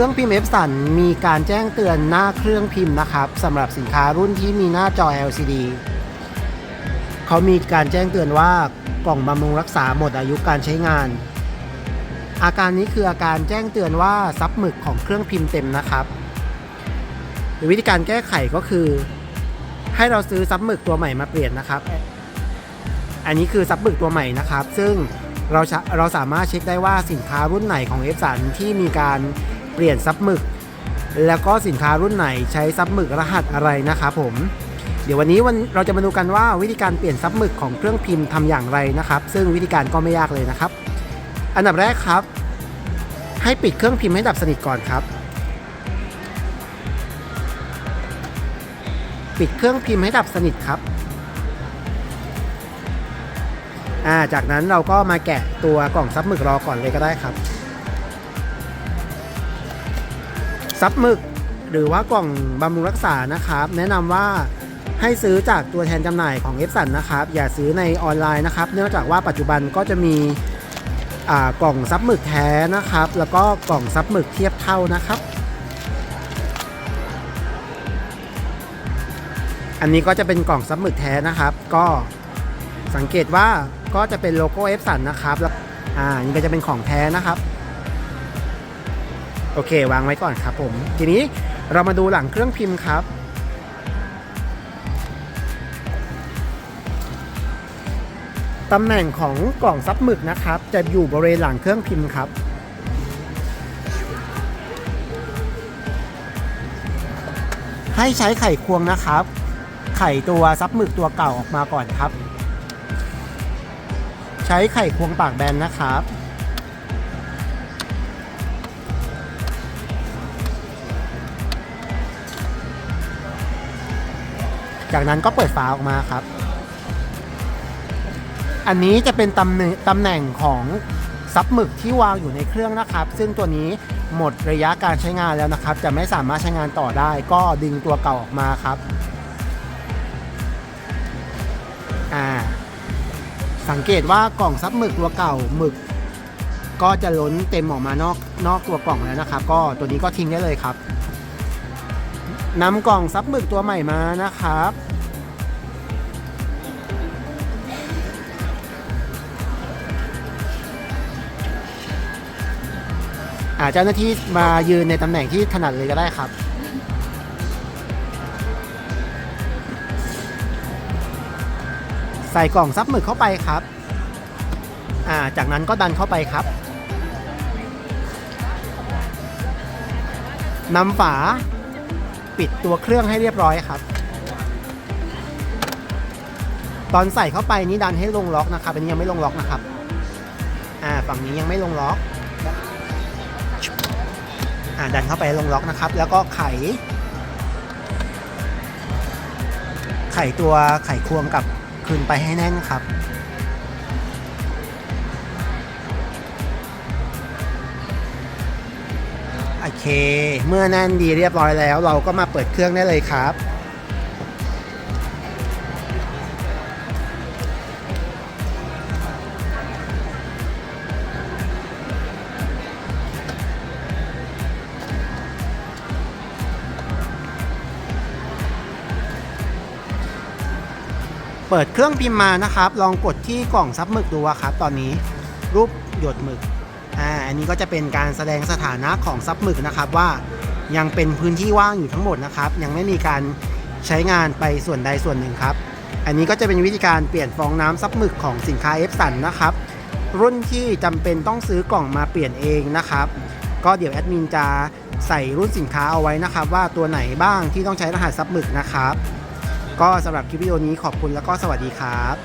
เครื่องพิมพ์เอฟสันมีการแจ้งเตือนหน้าเครื่องพิมพ์นะครับสำหรับสินค้ารุ่นที่มีหน้าจอ LCD เขามีการแจ้งเตือนว่ากล่องบำรุงรักษาหมดอายุการใช้งาน อาการนี้คืออาการแจ้งเตือนว่าซับหมึกของเครื่องพิมพ์เต็มนะครับวิธีการแก้ไขก็คือ ให้เราซื้อซับหมึกตัวใหม่มาเปลี่ยนนะครับ อันนี้คือซับหมึกตัวใหม่นะครับ ซึ่งเราเราสามารถเช็คได้ว่าสินค้ารุ่นไหนของเอฟสันที่มีการ เปลี่ยนซับหมึก แล้วก็สินค้ารุ่นไหนใช้ซับหมึกรหัสอะไรนะครับผม เดี๋ยววันนี้วันเราจะมาดูกันว่าวิธีการเปลี่ยนซับหมึกของเครื่องพิมพ์ทำอย่างไรนะครับ ซึ่งวิธีการก็ไม่ยากเลยนะครับ อันดับแรกครับ ให้ปิดเครื่องพิมพ์ให้ดับสนิทก่อนครับ ปิดเครื่องพิมพ์ให้ดับสนิทครับจากนั้นเราก็มาแกะตัวกล่องซับหมึกรอก่อนเลยก็ได้ครับ ซับหมึก หรือว่ากล่องบำรุงรักษานะครับ แนะนำว่าให้ซื้อจากตัวแทนจำหน่ายของเอฟสันนะครับ อย่าซื้อในออนไลน์นะครับ เนื่องจากว่าปัจจุบันก็จะมีอ่ากล่องซับหมึกแท้นะครับ แล้วก็กล่องซับหมึกเทียบเท่านะครับ อันนี้ก็จะเป็นกล่องซับหมึกแท้นะครับ ก็สังเกตว่าก็จะเป็นโลโก้เอฟสันนะครับแล้วอ่านี่ก็จะเป็นของแท้นะครับ โอเค วางไว้ก่อนครับผม ทีนี้เรามาดูหลังเครื่องพิมพ์ครับ ตำแหน่งของกล่องซับหมึกนะครับ จะอยู่บริเวณหลังเครื่องพิมพ์ครับ ให้ใช้ไข่ควงนะครับ ไข่ตัวซับหมึกตัวเก่าออกมาก่อนครับ ใช้ไข่ควงปากแบนนะครับ จากนั้นก็เปิดฝาออกมาครับ อันนี้จะเป็นตำแหน่งตำแหน่งของซับหมึกที่วางอยู่ในเครื่องนะครับ ซึ่งตัวนี้หมดระยะการใช้งานแล้วนะครับ จะไม่สามารถใช้งานต่อได้ ก็ดึงตัวเก่าออกมาครับอ่าสังเกตว่ากล่องซับหมึกตัวเก่าหมึก ก็จะล้นเต็มออกมานอกนอกตัวกล่องแล้วนะครับ ก็ตัวนี้ก็ทิ้งได้เลยครับ นำกล่องซับหมึกตัวใหม่มานะครับ อาเจ้าหน้าที่มายืนในตำแหน่งที่ถนัดเลยก็ได้ครับใส่กล่องซับหมึกเข้าไปครับ อ่า จากนั้นก็ดันเข้าไปครับ นำฝา ปิดตัวเครื่องให้เรียบร้อยครับ ตอนใส่เข้าไปนี้ดันให้ลงล็อกนะครับ อันนี้ยังไม่ลงล็อกนะครับ อ่าฝั่งนี้ยังไม่ลงล็อก อ่าดันเข้าไปลงล็อกนะครับ แล้วก็ไข ไขตัวไขควงกับคืนไปให้แน่นครับ เค เมื่อแน่นดีเรียบร้อยแล้ว เราก็มาเปิดเครื่องได้เลยครับ เปิดเครื่องพิมพ์มานะครับ ลองกดที่กล่องซับหมึกดูอะครับตอนนี้รูปหยดหมึก อ่าอันนี้ก็จะเป็นการแสดงสถานะของซับหมึกนะครับว่ายังเป็นพื้นที่ว่างอยู่ทั้งหมดนะครับ ยังไม่มีการใช้งานไปส่วนใดส่วนหนึ่งครับ อันนี้ก็จะเป็นวิธีการเปลี่ยนฟองน้ำซับหมึกของสินค้าเอฟสันนะครับ รุ่นที่จำเป็นต้องซื้อกล่องมาเปลี่ยนเองนะครับ ก็เดี๋ยวแอดมินจะใส่รุ่นสินค้าเอาไว้นะครับ ว่าตัวไหนบ้างที่ต้องใช้รหัสซับหมึกนะครับ ก็สำหรับคลิปวิดีโอนี้ขอบคุณแล้วก็สวัสดีครับ